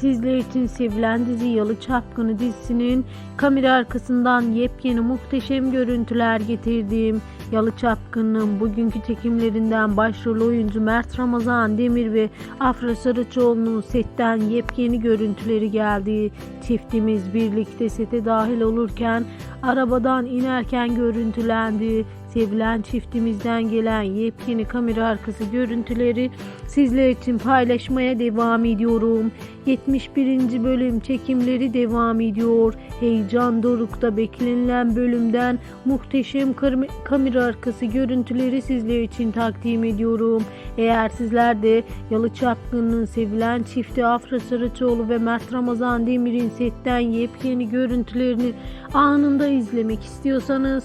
Sizler için sevilen dizi Yalı Çapkını dizisinin kamera arkasından yepyeni muhteşem görüntüler getirdim. Yalı Çapkın'ın bugünkü çekimlerinden başrol oyuncu Mert Ramazan Demir ve Afra Saraçoğlu'nun setten yepyeni görüntüleri geldi. Çiftimiz birlikte sete dahil olurken arabadan inerken görüntülendi. Sevilen çiftimizden gelen yepyeni kamera arkası görüntüleri sizler için paylaşmaya devam ediyorum. 71. bölüm çekimleri devam ediyor. Heyecan dorukta beklenilen bölümden muhteşem kamera arkası görüntüleri sizler için takdim ediyorum. Eğer sizler de Yalı Çapkın'ın sevilen çifti Afra Saraçoğlu ve Mert Ramazan Demir'in setten yepyeni görüntülerini anında izlemek istiyorsanız